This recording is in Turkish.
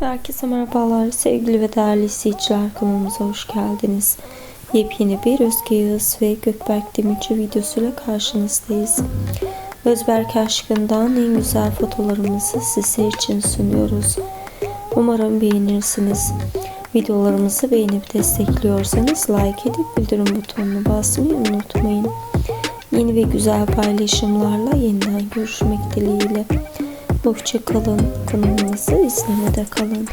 Herkese merhabalar sevgili ve değerli izleyiciler kanalımıza hoş geldiniz. Yepyeni bir Özge Yağız ve Gökberk Demirci videosuyla karşınızdayız. Özberk aşkından en güzel fotolarımızı sizler için sunuyoruz. Umarım beğenirsiniz. Videolarımızı beğenip destekliyorsanız like edip bildirim butonuna basmayı unutmayın. Yeni ve güzel paylaşımlarla yeniden görüşmek dileğiyle. Hoşçakalın. Kanalımızı izlemede kalın.